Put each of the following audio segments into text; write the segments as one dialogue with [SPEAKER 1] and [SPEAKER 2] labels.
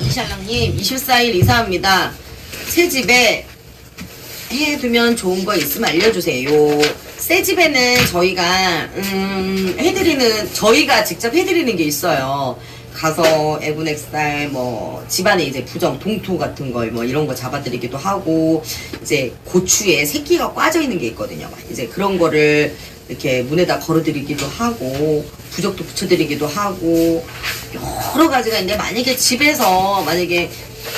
[SPEAKER 1] 이샬랑님 24일 이사합니다. 새 집에 해두면 좋은 거 있으면 알려주세요. 새 집에는 저희가 음, 해드리는 저희가 직접 해드리는 게 있어요. 가서 에브넥살 뭐 집안에 이제 부정 동토 같은 걸 뭐 이런 거 잡아드리기도 하고 이제 고추에 새끼가 꽈져 있는 게 있거든요. 이제 그런 거를 이렇게 문에다 걸어드리기도 하고 부적도 붙여드리기도 하고 여러 가지가 있는데 만약에 집에서 만약에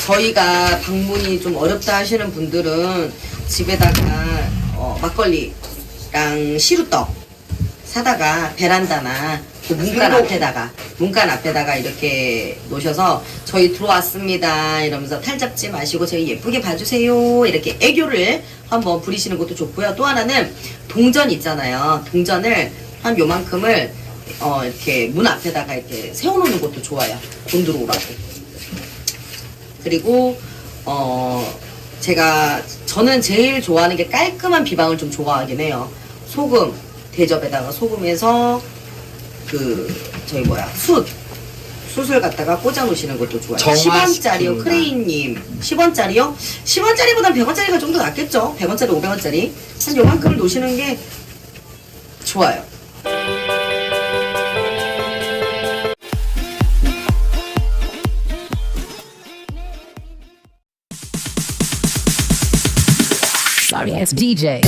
[SPEAKER 1] 저희가 방문이 좀 어렵다 하시는 분들은 집에다가 어, 막걸리랑 시루떡 사다가 베란다나 그 문간 앞에다가 문간 앞에다가 이렇게 놓으셔서 저희 들어왔습니다 이러면서 탈 잡지 마시고 저희 예쁘게 봐주세요. 이렇게 애교를 한번 부리시는 것도 좋고요. 또 하나는 동전 있잖아요. 동전을 한 요만큼을 어 이렇게 문 앞에다가 이렇게 세워놓는 것도 좋아요. 돈 들어오라고. 그리고 어 제가 저는 제일 좋아하는 게 깔끔한 비방을 좀 좋아하긴 해요. 소금 대접에다가 소금해서 그 저희 뭐야 숯 숯을 갖다가 꽂아 놓으시는 것도 좋아요.
[SPEAKER 2] 정화시킨다.
[SPEAKER 1] 10원짜리요 크레인님 10원짜리요? 10원짜리보단 100원짜리가 좀 더 낫겠죠? 100원짜리 500원짜리 한 요만큼을 놓으시는 게 좋아요.
[SPEAKER 3] Sorry DJ.